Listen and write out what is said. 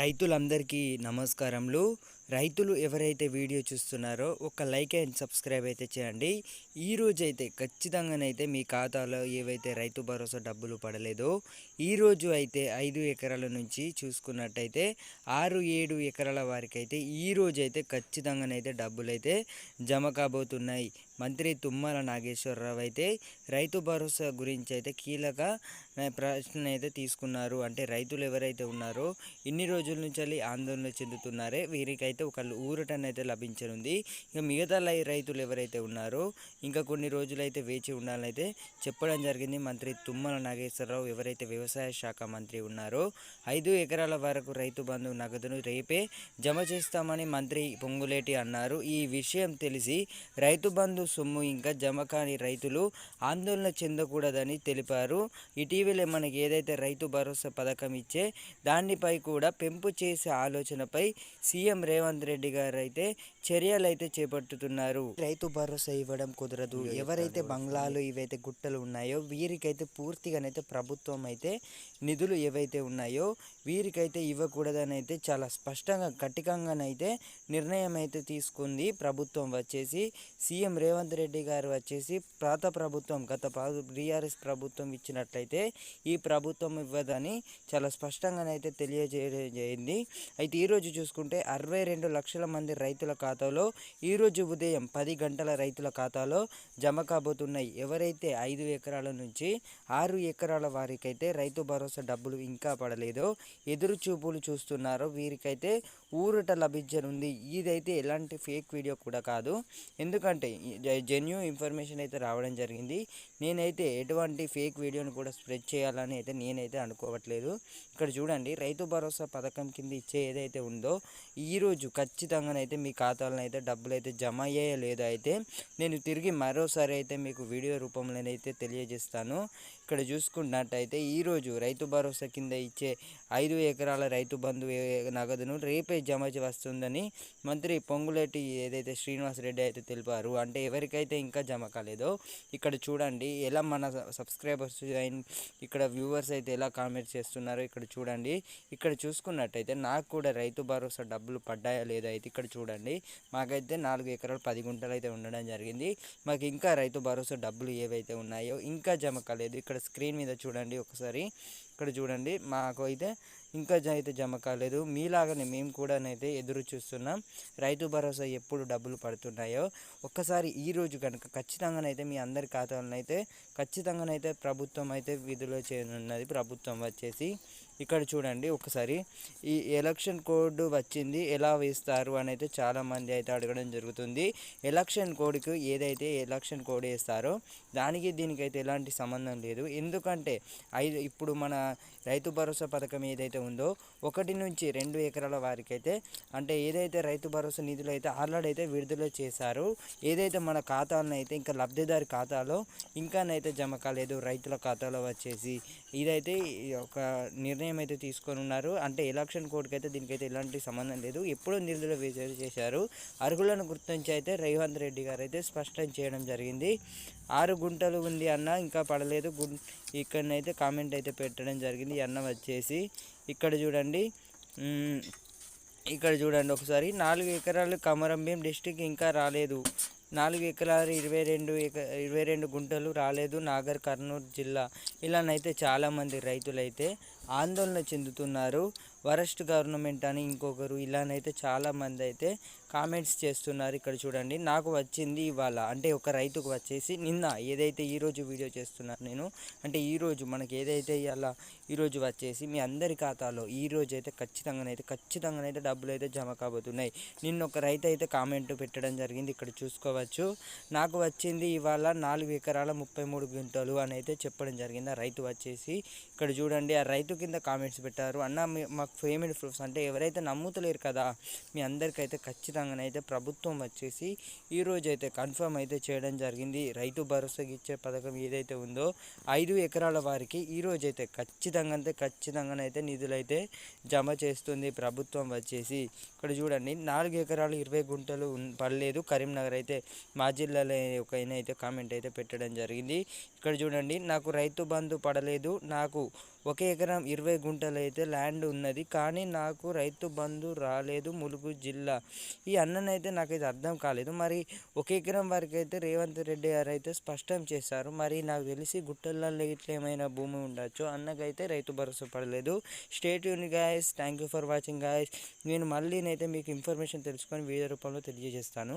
రైతులందరికీ నమస్కారములు. రైతులు ఎవరైతే వీడియో చూస్తున్నారో ఒక లైక్ అండ్ సబ్స్క్రైబ్ అయితే చేయండి. ఈ రోజైతే ఖచ్చితంగానైతే మీ ఖాతాలో ఏవైతే రైతు భరోసా డబ్బులు పడలేదో ఈ రోజు అయితే ఐదు ఎకరాల నుంచి చూసుకున్నట్టయితే ఆరు ఏడు ఎకరాల వారికి అయితే ఈ అయితే ఖచ్చితంగానైతే డబ్బులు అయితే జమ కాబోతున్నాయి. మంత్రి తుమ్మల నాగేశ్వరరావు అయితే రైతు భరోసా గురించి అయితే కీలక ప్రశ్న అయితే తీసుకున్నారు. అంటే రైతులు ఎవరైతే ఉన్నారో ఇన్ని రోజుల నుంచి ఆందోళన చెందుతున్నారే. వీరికైతే ఒక ఊరటనైతే లభించనుంది. ఇక మిగతా రైతులు ఎవరైతే ఉన్నారో ఇంకా కొన్ని రోజులైతే వేచి ఉండాలైతే చెప్పడం జరిగింది మంత్రి తుమ్మల నాగేశ్వరరావు. ఎవరైతే వ్యవసాయ శాఖ మంత్రి ఉన్నారో ఐదు ఎకరాల వరకు రైతు బంధు నగదును రేపే జమ చేస్తామని మంత్రి పొంగులేటి అన్నారు. ఈ విషయం తెలిసి రైతు బంధు సొమ్ము ఇంకా జమ కాని రైతులు ఆందోళన చెందకూడదని తెలిపారు. ఇటీవలే మనకి ఏదైతే రైతు భరోసా పథకం ఇచ్చే దానిపై కూడా పెంపు చేసే ఆలోచనపై సీఎం రేవంత్ రెడ్డి గారు అయితే చర్యలు అయితే చేపట్టుతున్నారు రైతు భరోసా ఇవ్వడం కుదరదు. ఎవరైతే బంగ్లాలు ఇవైతే గుట్టలు ఉన్నాయో వీరికైతే పూర్తిగానైతే ప్రభుత్వం అయితే నిధులు ఏవైతే ఉన్నాయో వీరికైతే ఇవ్వకూడదని అయితే చాలా స్పష్టంగా గట్టికంగానైతే నిర్ణయం అయితే తీసుకుంది ప్రభుత్వం వచ్చేసి సీఎం రేవంత్ రెడ్డి గారు వచ్చేసి ప్రాత ప్రభుత్వం గత బీఆర్ఎస్ ప్రభుత్వం ఇచ్చినట్లయితే ఈ ప్రభుత్వం ఇవ్వదని చాలా స్పష్టంగానైతే తెలియజేయండి అయితే ఈరోజు చూసుకుంటే అరవై రెండు లక్షల మంది రైతుల ఖాతాలో ఈరోజు ఉదయం పది గంటల రైతుల ఖాతాలో జమ కాబోతున్నాయి. ఎవరైతే ఐదు ఎకరాల నుంచి ఆరు ఎకరాల వారికైతే రైతు భరోసా డబ్బులు ఇంకా పడలేదో ఎదురు చూపులు చూస్తున్నారో వీరికైతే ఊరట లభించనుంది. ఇదైతే ఎలాంటి ఫేక్ వీడియో కూడా కాదు. ఎందుకంటే జెన్యూ ఇన్ఫర్మేషన్ అయితే రావడం జరిగింది. నేనైతే ఎటువంటి ఫేక్ వీడియోని కూడా స్ప్రెడ్ చేయాలని అయితే నేనైతే అనుకోవట్లేదు. ఇక్కడ చూడండి రైతు భరోసా పథకం కింద ఇచ్చే ఏదైతే ఉందో ఈరోజు ఖచ్చితంగానైతే మీ ఖాతాలను అయితే డబ్బులు అయితే జమ అయ్యాయో లేదో అయితే నేను తిరిగి మరోసారి అయితే మీకు వీడియో రూపంలోనైతే తెలియజేస్తాను. ఇక్కడ చూసుకున్నట్టయితే ఈరోజు రైతు భరోసా కింద ఇచ్చే ఐదు ఎకరాల రైతు బంధు నగదును రేపే జమ వస్తుందని మంత్రి పొంగులేటి ఏదైతే శ్రీనివాస్ రెడ్డి అయితే తెలిపారు. అంటే ఎవరికైతే ఇంకా జమ కాలేదో ఇక్కడ చూడండి ఎలా మన సబ్స్క్రైబర్స్ అండ్ ఇక్కడ వ్యూవర్స్ అయితే ఎలా కామెంట్ చేస్తున్నారో ఇక్కడ చూడండి. ఇక్కడ చూసుకున్నట్టయితే నాకు కూడా రైతు భరోసా డబ్బులు పడ్డాయా లేదా అయితే ఇక్కడ చూడండి. మాకైతే నాలుగు ఎకరాలు పది గుంటలు అయితే ఉండడం జరిగింది. మాకు ఇంకా రైతు భరోసా డబ్బులు ఏవైతే ఉన్నాయో ఇంకా జమ కాలేదు. ఇక్కడ ఇక్కడ స్క్రీన్ మీద చూడండి ఒకసారి. ఇక్కడ చూడండి మాకు అయితే ఇంకా అయితే జమ కాలేదు. మీలాగానే మేము కూడానైతే ఎదురు చూస్తున్నాం. రైతు భరోసా ఎప్పుడు డబ్బులు పడుతున్నాయో. ఒక్కసారి ఈ రోజు కనుక ఖచ్చితంగానైతే మీ అందరి ఖాతాలనైతే ఖచ్చితంగానైతే ప్రభుత్వం అయితే విధులు చేయనున్నది. ప్రభుత్వం వచ్చేసి ఇక్కడ చూడండి ఒకసారి. ఈ ఎలక్షన్ కోడ్ వచ్చింది ఎలా వేస్తారు అని అయితే చాలామంది అయితే అడగడం జరుగుతుంది. ఎలక్షన్ కోడ్కి ఏదైతే ఎలక్షన్ కోడ్ వేస్తారో దానికి దీనికైతే ఎలాంటి సంబంధం లేదు. ఎందుకంటే ఐదు ఇప్పుడు మన రైతు భరోసా పథకం ఏదైతే ఉందో ఒకటి నుంచి రెండు ఎకరాల వారికి అయితే అంటే ఏదైతే రైతు భరోసా నిధులు అయితే ఆల్రెడీ అయితే విడుదల చేశారో ఏదైతే మన ఖాతాలను అయితే ఇంకా లబ్ధిదారి ఖాతాలో ఇంకానైతే జమ కాలేదు రైతుల ఖాతాలో వచ్చేసి. ఇదైతే ఈ ఒక నిర్ణయం అయితే తీసుకొని ఉన్నారు. అంటే ఎలక్షన్ కోడ్కి అయితే దీనికైతే ఎలాంటి సంబంధం లేదు. ఎప్పుడో నిధులు విడుదల చేశారు. అర్హులను గుర్తించి అయితే రేవంత్ రెడ్డి గారు అయితే స్పష్టం చేయడం జరిగింది. ఆరు గుంటలు ఉంది అన్న ఇంకా పడలేదు. గుం ఇక్కడనైతే కామెంట్ అయితే పెట్టడం జరిగింది. అన్న వచ్చేసి ఇక్కడ చూడండి. ఇక్కడ చూడండి ఒకసారి. నాలుగు ఎకరాలు కమరంభీం డిస్టిక్ ఇంకా రాలేదు. నాలుగు ఎకరాలు ఇరవై రెండు ఎక ఇరవై రెండు గుంటలు రాలేదు. నాగర్ కర్నూలు జిల్లా. ఇలానైతే చాలామంది రైతులైతే ఆందోళన చెందుతున్నారు. వరస్ట్ గవర్నమెంట్ అని ఇంకొకరు ఇలానైతే చాలామంది అయితే కామెంట్స్ చేస్తున్నారు ఇక్కడ చూడండి. నాకు వచ్చింది ఇవాళ అంటే ఒక రైతుకు వచ్చేసి నిన్న ఏదైతే ఈరోజు వీడియో చేస్తున్నాను నేను అంటే ఈరోజు మనకి ఏదైతే ఇవాళ ఈరోజు వచ్చేసి మీ అందరి ఖాతాలో ఈ అయితే ఖచ్చితంగానైతే ఖచ్చితంగానైతే డబ్బులు అయితే జమ కాబోతున్నాయి. నిన్న ఒక రైతు అయితే కామెంట్ పెట్టడం జరిగింది ఇక్కడ చూసుకోవచ్చు. నాకు వచ్చింది ఇవాళ నాలుగు ఎకరాల ముప్పై మూడు గుంటలు అని అయితే చెప్పడం జరిగింది. ఆ రైతు వచ్చేసి ఇక్కడ చూడండి ఆ రైతు కింద కామెంట్స్ పెట్టారు. అన్న మాకు పేమెంట్ ప్రూఫ్స్ అంటే ఎవరైతే నమ్ముతలేరు కదా మీ అందరికైతే ఖచ్చితంగానైతే ప్రభుత్వం వచ్చేసి ఈ అయితే కన్ఫర్మ్ అయితే చేయడం జరిగింది. రైతు భరోసాకి ఇచ్చే పథకం ఏదైతే ఉందో ఐదు ఎకరాల వారికి ఈ రోజు అయితే ఖచ్చితంగా అంటే ఖచ్చితంగానైతే నిధులైతే జమ చేస్తుంది ప్రభుత్వం వచ్చేసి. ఇక్కడ చూడండి నాలుగు ఎకరాలు ఇరవై గుంటలు పడలేదు. కరీంనగర్ అయితే మా జిల్లాలో ఒక అయితే కామెంట్ అయితే పెట్టడం జరిగింది. ఇక్కడ చూడండి నాకు రైతు బంధు పడలేదు. నాకు ఒక ఎకరం ఇరవై గుంటలైతే ల్యాండ్ ఉన్నది. కానీ నాకు రైతు బంధు రాలేదు ములుగు జిల్లా. ఈ అన్ననైతే నాకైతే అర్థం కాలేదు. మరి ఒక ఎకరం వరకు అయితే రేవంత్ రెడ్డి గారు అయితే స్పష్టం చేశారు. మరి నాకు తెలిసి గుట్టలలో ఇట్లా ఏమైనా భూమి ఉండొచ్చు? అన్నకైతే రైతు భరోసా పడలేదు. State uni guys thank you for watching guys నేను మళ్ళీ అయితే మీకు ఇన్ఫర్మేషన్ తెలుసుకొని వీడియో రూపంలో తెలియజేస్తాను.